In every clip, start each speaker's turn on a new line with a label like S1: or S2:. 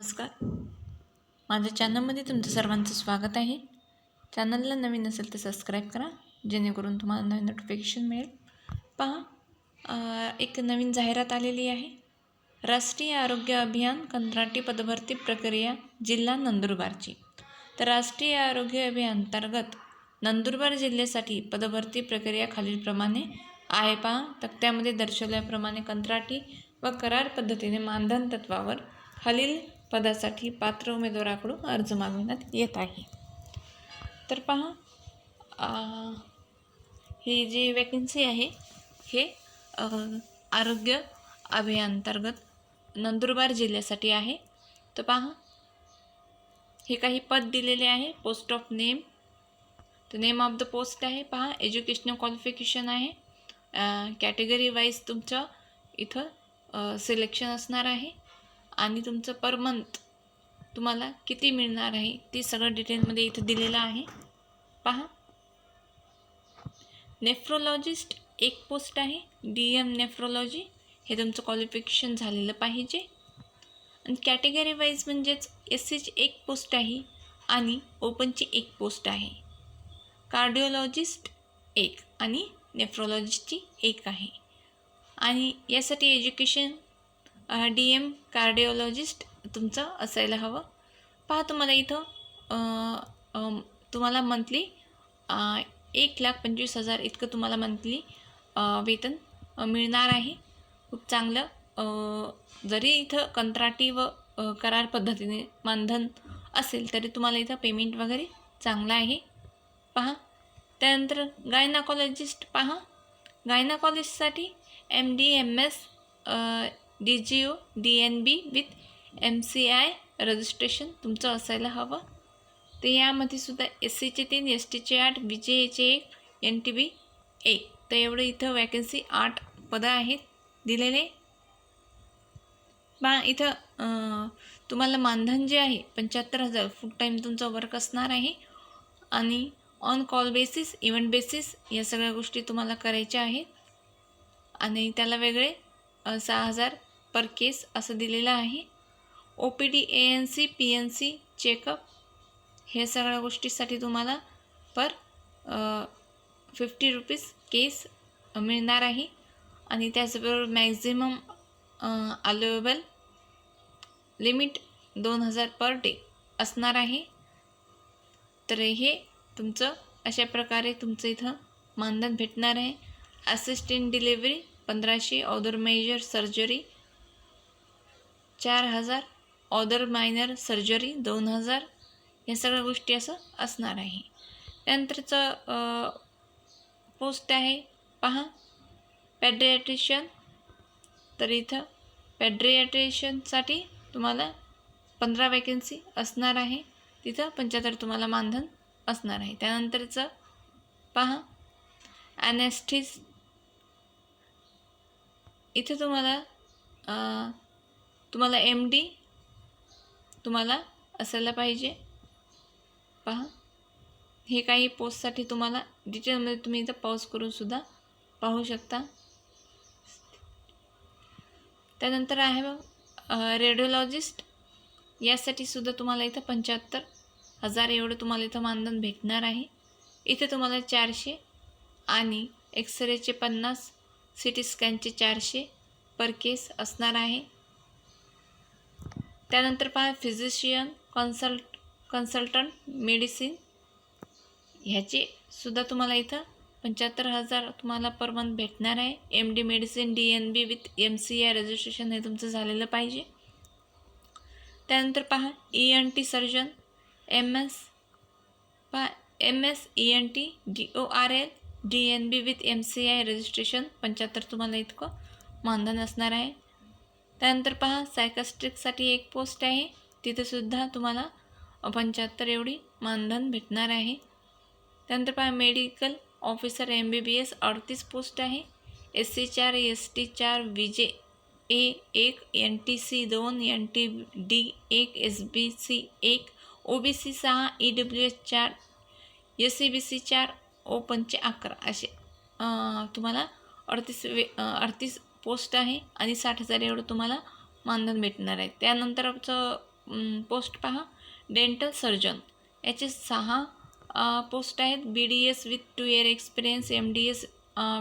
S1: नमस्कार. माझ्या चॅनलमध्ये तुमचं सर्वांचं स्वागत आहे. चॅनलला नवीन असेल तर सबस्क्राईब करा जेणेकरून तुम्हाला नवीन नोटिफिकेशन मिळेल. पहा एक नवीन जाहिरात आलेली आहे. राष्ट्रीय आरोग्य अभियान कंत्राटी पदभरती प्रक्रिया जिल्हा नंदुरबारची. तर राष्ट्रीय आरोग्य अभियान अंतर्गत नंदुरबार जिल्ह्यासाठी पदभरती प्रक्रिया खालीलप्रमाणे आहे पहा. तक्त्यामध्ये दर्शवल्याप्रमाणे कंत्राटी व करार पद्धतीने मानधन तत्वावर खालील पदासाठी पात्र उमेदवाराकडून अर्ज मागविण्यात येत आहे. तर पहा ही जी वॅकन्सी आहे हे आरोग्य अभियानांतर्गत नंदुरबार जिल्ह्यासाठी आहे. तर पहा हे काही पद दिलेले आहे पोस्ट ऑफ नेम तर नेम ऑफ द पोस्ट आहे पहा एज्युकेशनल क्वालिफिकेशन आहे. कॅटेगरी वाईज तुमचं इथं सिलेक्शन असणार आहे. आणि तुमचं पर मंथ तुम्हाला किती मिळणार आहे? ते सगळं डिटेलमध्ये इथं दिलेलं आहे. पहा. नेफ्रोलॉजिस्ट एक पोस्ट आहे. डी एम नेफ्रोलॉजी हे तुमचं क्वालिफिकेशन झालेलं पाहिजे. आणि कॅटेगरी वाईज म्हणजेच एस सीची एक पोस्ट आहे आणि ओपनची एक पोस्ट आहे. कार्डिओलॉजिस्ट एक आणि नेफ्रोलॉजिस्टची एक आहे. आणि यासाठी एज्युकेशन डी एम कार्डिओलॉजिस्ट तुमचं असायला हवं. पहा तुम्हाला इथं तुम्हाला मंथली एक लाख पंचवीस हजार इतकं तुम्हाला मंथली वेतन मिळणार आहे. खूप चांगलं जरी इथं कंत्राटी व करार पद्धतीने मानधन असेल तरी तुम्हाला इथं पेमेंट वगैरे चांगलं आहे. पहा. त्यानंतर गायनाकॉलॉजिस्ट पहा. गायनाकॉलॉजिस्टसाठी M D M S D G O D N B with M C I registration तुमचं असायला हवं. तर यामध्ये सुद्धा एस सीचे तीन एस टीचे आठ बी जे एचे एक एन टी बी एक तर एवढं इथं वॅकन्सी आठ पदं आहेत दिलेले. बा इथं तुम्हाला मानधन जे आहे पंच्याहत्तर हजार फुल टाईम तुमचं वर्क असणार आहे. आणि on call basis event basis या सगळ्या गोष्टी तुम्हाला करायच्या आहेत. आणि त्याला वेगळे सहा हजार पर केस असं दिलेलं आहे. O P D A N C P N C checkup हे सगळ्या गोष्टीसाठी तुम्हाला पर फिफ्टी रुपीज केस मिळणार आहे. आणि त्याचबरोबर मॅक्झिमम अलोएबल लिमिट दोन हजार पर डे असणार आहे. तर हे तुमचं अशा प्रकारे तुमचं इथं मानधन भेटणार आहे. असिस्टंट डिलेवरी पंधराशे ऑदर मेजर सर्जरी चार हजार ऑदर मायनर सर्जरी दोन हजार या सगळ्या गोष्टी असं असणार आहे. त्यानंतरचं पोस्ट आहे पहा पॅड्रियाट्रिशियन तर इथं पॅड्रियाट्रिशियनसाठी तुम्हाला पंधरा वॅकन्सी असणार आहे. तिथं पंच्याहत्तर तुम्हाला मानधन असणार आहे. त्यानंतरचं पहा ॲनेस्टिस इथे तुम्हाला तुम्हाला एम डी तुम्हाला असायला पाहिजे. पहा. हे काही पोस्टसाठी तुम्हाला डिटेलमध्ये तुम्ही इथं पॉज करूनसुद्धा पाहू शकता. त्यानंतर आहे रेडिओलॉजिस्ट यासाठी सुद्धा तुम्हाला इथं पंच्याहत्तर हजार एवढं तुम्हाला इथं मानधन भेटणार आहे. इथे तुम्हाला चारशे आणि एक्सरेचे पन्नास सी टी स्कॅनचे चारशे पर केस असणार आहे. त्यानंतर पहा फिजिशियन कन्सल्ट कन्सल्टंट मेडिसिन ह्याची सुद्धा तुम्हाला इथं पंच्याहत्तर हजार तुम्हाला पर मंथ भेटणार आहे. M D medicine D N B with M C I registration हे तुमचं झालेलं पाहिजे. त्यानंतर पहा E N T surgeon M S पहा M S E N T D O R L D N B with M C I registration पंच्याहत्तर तुम्हाला इतकं मानधन असणार आहे. त्यानंतर पहा सायकस्ट्रिकसाठी एक पोस्ट आहे. तिथेसुद्धा तुम्हाला पंच्याहत्तर एवढी मानधन भेटणार आहे. त्यानंतर पहा medical officer M B B S अडतीस पोस्ट आहे. एस सी चार एस टी चार व्ही जे ए एक एन टी सी दोन एन टी डी एक एस बी सी एक ओ बी सी सहा ई डब्ल्यू एस चार एस सी बी सी चार ओपनचे अकरा असे तुम्हाला अडतीस वे अडतीस पोस्ट आहे आणि साठ हजार एवढं तुम्हाला मानधन भेटणार आहे. त्यानंतरचं पोस्ट पहा. डेंटल सर्जन याचे सहा पोस्ट आहेत. B D S with two year experience M D S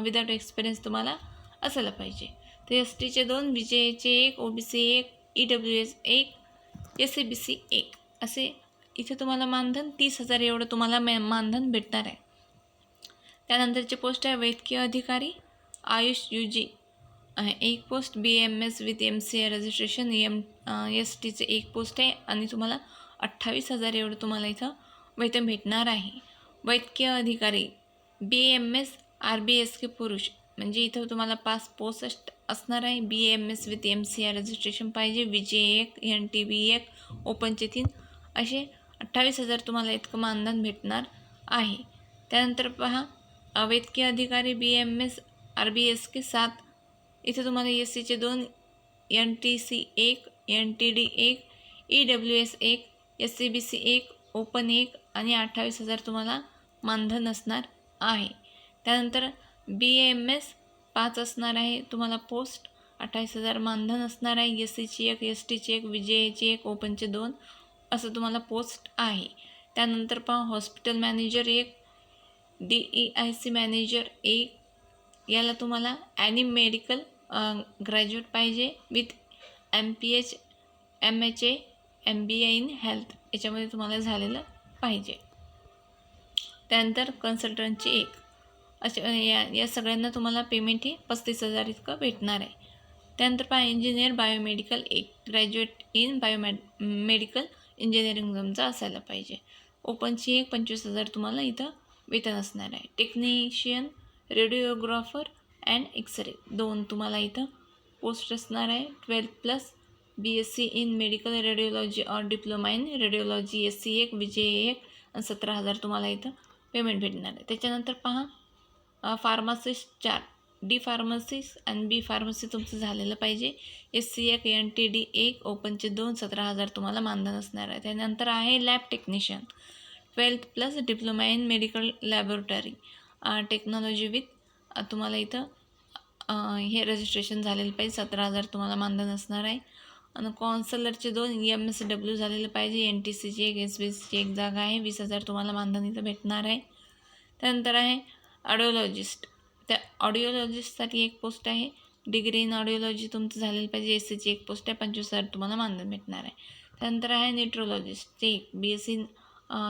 S1: without experience तुम्हाला असायला पाहिजे. तर एस टीचे दोन बी जे एचे एक ओ बी सी एक ई डब्ल्यू एस एक एस सी बी सी एक. असे इथे तुम्हाला मानधन तीस हजार एवढं तुम्हाला मे मानधन भेटणार आहे. त्यानंतरचे पोस्ट आहे. वैद्यकीय अधिकारी आयुष यू जी. एक post B M S with M C I registration M S टीचे एक पोस्ट आहे आणि तुम्हाला अठ्ठावीस हजार एवढं तुम्हाला इथं वेतन भेटणार आहे. वैद्यकीय अधिकारी B M S R B S K पुरुष म्हणजे इथं तुम्हाला पाच पोस्ट असणार आहे. B M S with M C I registration पाहिजे. विजे एक एन टी बी एक ओपनचे तीन असे अठ्ठावीस हजार तुम्हाला इतकं मानधन भेटणार आहे. त्यानंतर पहा वैद्यकीय अधिकारी B M S R B S K सात इथे तुम्हाला एस सीचे दोन एन टी सी एक एन टी डी एक ई डब्ल्यू एस एक एस सी बी सी एक ओपन एक आणि अठ्ठावीस हजार तुम्हाला मानधन असणार आहे. त्यानंतर बी एम एस पाच असणार आहे तुम्हाला पोस्ट अठ्ठावीस हजार मानधन असणार आहे एस सीची एक एस टीची एक विजयची एक ओपनचे दोन असं तुम्हाला पोस्ट आहे. त्यानंतर पहा हॉस्पिटल मॅनेजर एक D E I C manager एक याला तुम्हाला ॲनिम मेडिकल ग्रॅज्युएट पाहिजे with M P H M H A M B A in health याच्यामध्ये तुम्हाला झालेलं पाहिजे. त्यानंतर कन्सल्टंटची एक. अशा या या सगळ्यांना तुम्हाला पेमेंट ही पस्तीस हजार इतकं भेटणार आहे. त्यानंतर पहा इंजिनियर बायोमेडिकल एक. Graduate in biomed medical engineering तुमचं असायला पाहिजे. ओपनची एक पंचवीस हजार तुम्हाला इथं वेतन असणार आहे. Technician radiographer and x ray. दोन तुम्हाला इथं पोस्ट असणार आहे. Twelfth plus B S C in medical radiology और diploma in radiology. S C एक विजे एक आणि सतरा हजार तुम्हाला इथं पेमेंट भेटणार आहे. त्याच्यानंतर पहा फार्मासिस्ट चार. डी फार्मसिस्ट आणि बी फार्मसी तुमचं झालेलं पाहिजे. एस सी एक एन टी डी एक ओपनचे दोन सतरा हजार तुम्हाला मानधन असणार आहे. त्यानंतर आहे lab technician twelfth plus diploma in medical laboratory technology with तुम्हाला इथं हे रजिस्ट्रेशन झालेलं पाहिजे. सतरा हजार तुम्हाला मानधन असणार आहे. आणि कॉन्सलरचे दोन एम एस डब्ल्यू झालेलं पाहिजे. एन टी सीची एक एस बी सीची एक जागा आहे. वीस हजार तुम्हाला मानधन इथं भेटणार आहे. त्यानंतर आहे ऑडिओलॉजिस्ट त्या ऑडिओलॉजिस्टसाठी एक पोस्ट आहे. डिग्री इन ऑडिओलॉजी तुमचं झालेलं पाहिजे. एस सीची एक पोस्ट आहे. पंचवीस हजार तुम्हाला मानधन भेटणार आहे. त्यानंतर आहे न्यूट्रोलॉजिस्ट ते एक बी एस सी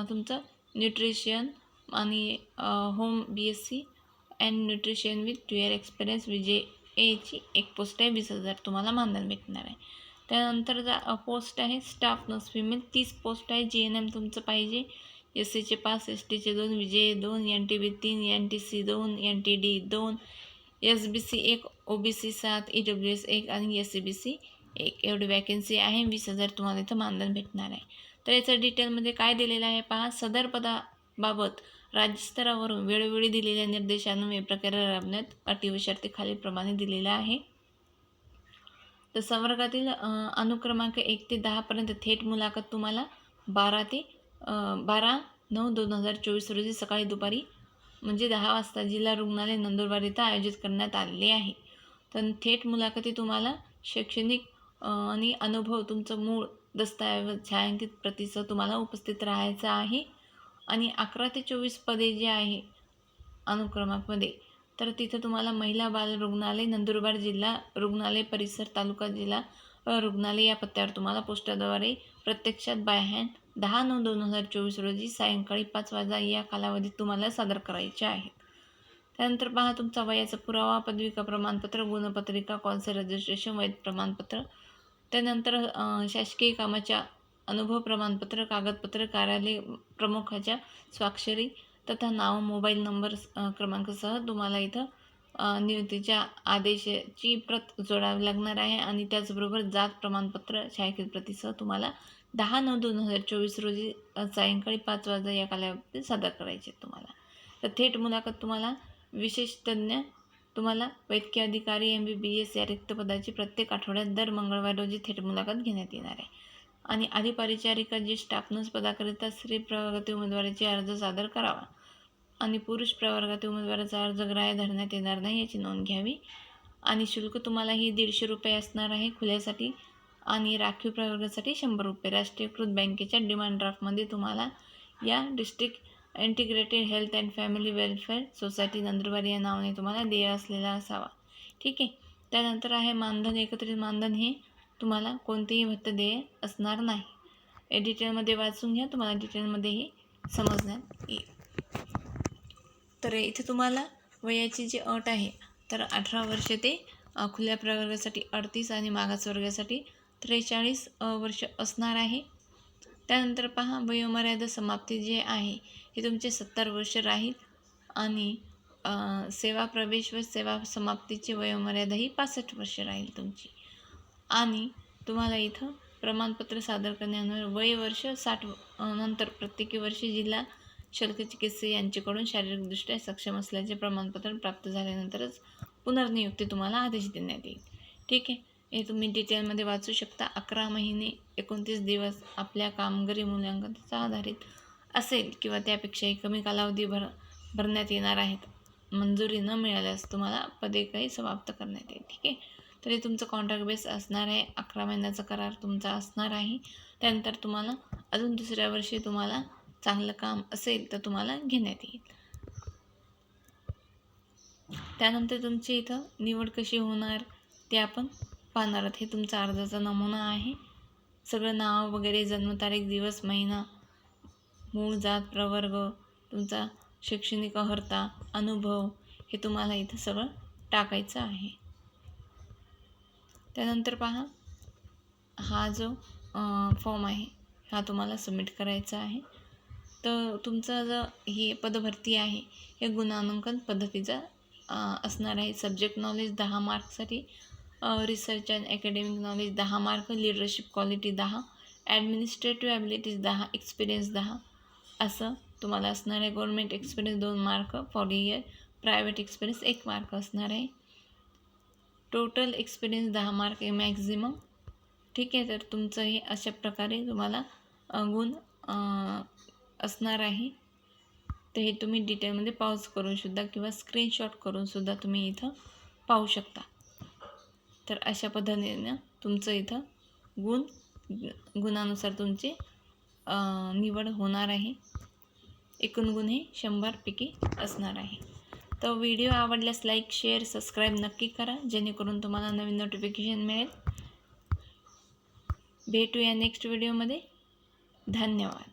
S1: तुमचं न्यूट्रिशियन आणि home B S C and nutrition with two year experience VJ एची एक पोस्ट आहे वीस हजार तुम्हाला मानधन भेटणार आहे. त्यानंतर जा पोस्ट आहे स्टाफ नर्स फिमेल तीस पोस्ट आहे जी एन एम तुमचं पाहिजे. एस सीचे पाच एस टीचे दोन विजे दोन एन टी बी तीन एन टी सी दोन एन टी डी दोन एस बी सी एक ओ बी सी सात ई डब्ल्यू एस एक आणि एस सी बी सी एक. एवढी वॅकन्सी आहे वीस हजार तुम्हाला इथं मानधन भेटणार आहे. तर याचं डिटेलमध्ये काय दिलेलं आहे पहा सदर पदाबाबत राज्यस्तरावरून वेळोवेळी दिलेल्या निर्देशांमुळे प्रकारे राबण्यात अटी व शर्ती खालीलप्रमाणे दिलेल्या आहे. तर संवर्गातील अनुक्रमांक एक ते दहापर्यंत थेट मुलाखत तुम्हाला बारा ते बारा नऊ दोन हजार चोवीस रोजी सकाळी दुपारी म्हणजे दहा वाजता जिल्हा रुग्णालय नंदुरबार इथं आयोजित करण्यात आलेले आहे. तर थेट मुलाखती तुम्हाला शैक्षणिक आणि अनुभव तुमचं मूळ दस्तऐवज छायांकित प्रतीसह तुम्हाला उपस्थित राहायचं आहे. आणि अकरा ते चोवीस पदे जे आहे अनुक्रमामध्ये तर तिथं तुम्हाला महिला बाल रुग्णालय नंदुरबार जिल्हा रुग्णालय परिसर तालुका जिल्हा रुग्णालय या पत्त्यावर तुम्हाला पोस्टाद्वारे प्रत्यक्षात बाय हँड दहा नऊ दोन हजार चोवीस रोजी सायंकाळी पाच वाजा या कालावधीत तुम्हाला सादर करायचे आहेत. त्यानंतर पहा तुमचा वयाचा पुरावा पदविका प्रमाणपत्र गुणपत्रिका कॉलचं रजिस्ट्रेशन वैध प्रमाणपत्र. त्यानंतर शासकीय कामाच्या अनुभव प्रमाणपत्र कागदपत्र कार्यालय प्रमुखाच्या स्वाक्षरी तथा नाव मोबाईल नंबर क्रमांकसह तुम्हाला इथं नियुक्तीच्या आदेशाची प्रत जोडावी लागणार आहे आणि त्याचबरोबर जात प्रमाणपत्र छायाकित प्रतीसह तुम्हाला दहा नऊ दोन हजार चोवीस रोजी सायंकाळी पाच वाजता या कालावधीत सादर करायचे आहेत तुम्हाला. तर थेट मुलाखत तुम्हाला विशेष तज्ज्ञ तुम्हाला वैद्यकीय अधिकारी एम बी बी एस या रिक्त पदाची प्रत्येक आठवड्यात दर मंगळवार रोजी थेट मुलाखत घेण्यात येणार आहे. आणि आधी परिचारिका जी स्टाफ पदाकरिता स्त्री प्रवर्गातील उमेदवाराची अर्ज सादर करावा. आणि पुरुष प्रवर्गातील उमेदवाराचा अर्ज ग्राह्य धरण्यात येणार नाही याची नोंद घ्यावी. आणि शुल्क तुम्हाला ही दीडशे रुपये असणार आहे खुल्यासाठी आणि राखीव प्रवर्गासाठी शंभर रुपये. राष्ट्रीयकृत बँकेच्या डिमांड ड्राफ्टमध्ये तुम्हाला या district integrated health and family welfare society Nandurbar या नावाने तुम्हाला देय असलेला असावा. ठीक आहे. त्यानंतर आहे मानधन. एकत्रित मानधन हे तुम्हाला कोणतेही भत्ता देय असणार नाही. हे डिटेलमध्ये वाचून घ्या तुम्हाला डिटेलमध्येही समजण्यात येईल तर इथे तुम्हाला वयाची जी अट आहे तर अठरा वर्ष ते खुल्या प्रवर्गासाठी अडतीस आणि मागास वर्गासाठी त्रेचाळीस वर्ष असणार आहे. त्यानंतर पहा वयोमर्यादा समाप्ती जे आहे हे तुमचे सत्तर वर्ष राहील आणि सेवा प्रवेश व सेवा समाप्तीची वयोमर्यादा ही पासष्ट वर्ष राहील तुमची. आणि तुम्हाला इथं प्रमाणपत्र सादर करण्यावर वय वर्ष साठ नंतर प्रत्येकी वर्षी जिल्हा शल्कचिकित्सक यांच्याकडून शारीरिकदृष्ट्या सक्षम असल्याचे प्रमाणपत्र प्राप्त झाल्यानंतरच पुनर्नियुक्ती तुम्हाला आदेश देण्यात येईल. ठीक आहे? हे तुम्ही डिटेलमध्ये वाचू शकता. अकरा महिने एकोणतीस दिवस आपल्या कामगिरी मूल्यांकनाचा आधारित असेल किंवा त्यापेक्षाही कमी कालावधी भर भरण्यात येणार आहेत. मंजुरी न मिळाल्यास तुम्हाला पदे काही समाप्त करण्यात येईल. ठीक आहे? तरी तुमचं कॉन्ट्रॅक्ट बेस असणार आहे. अकरा महिन्याचा करार तुमचा असणार आहे. त्यानंतर तुम्हाला अजून दुसऱ्या वर्षी तुम्हाला चांगलं काम असेल तर तुम्हाला घेण्यात येईल. त्यानंतर तुमची इथं निवड कशी होणार ते आपण पाहणार आहोत. हे तुमचा अर्जाचा नमुना आहे. सगळं नाव वगैरे जन्मतारीख दिवस महिना मूळ जात प्रवर्ग तुमचा शैक्षणिक अर्हता अनुभव हे तुम्हाला इथं सगळं टाकायचं आहे. त्यानंतर पहा हा जो फॉर्म आहे हा तुम्हाला सबमिट करायचा आहे. तर तुमचं जर हे पदभरती आहे हे गुणांकन पद्धतीचा असणार आहे. सब्जेक्ट नॉलेज दहा मार्कसाठी रिसर्च अँड अकॅडमिक नॉलेज दहा मार्क लिडरशिप क्वालिटी दहा ॲडमिनिस्ट्रेटिव्ह ॲबिलिटीज दहा एक्सपिरियन्स दहा असं तुम्हाला असणार आहे. गव्हर्मेंट एक्सपिरियन्स दोन mark for year private experience एक मार्क असणार आहे. टोटल एक्सपिरियन्स दहा मार्क आहे मॅक्झिमम. ठीक आहे तर तुमचं हे अशा प्रकारे तुम्हाला गुण असणार आहे. तर हे तुम्ही डिटेलमध्ये पाऊस करूनसुद्धा किंवा स्क्रीनशॉट करूनसुद्धा तुम्ही इथं पाहू शकता. तर अशा पद्धतीनं तुमचं इथं गुण गुणानुसार तुमचे निवड होणार आहे. एकूण गुण हे शंभरपैकी असणार आहे. तर व्हिडिओ आवडल्यास लाईक शेअर सबस्क्राईब नक्की करा जेणेकरून तुम्हाला नवीन नोटिफिकेशन मिळेल. भेटूया नेक्स्ट व्हिडिओमध्ये धन्यवाद.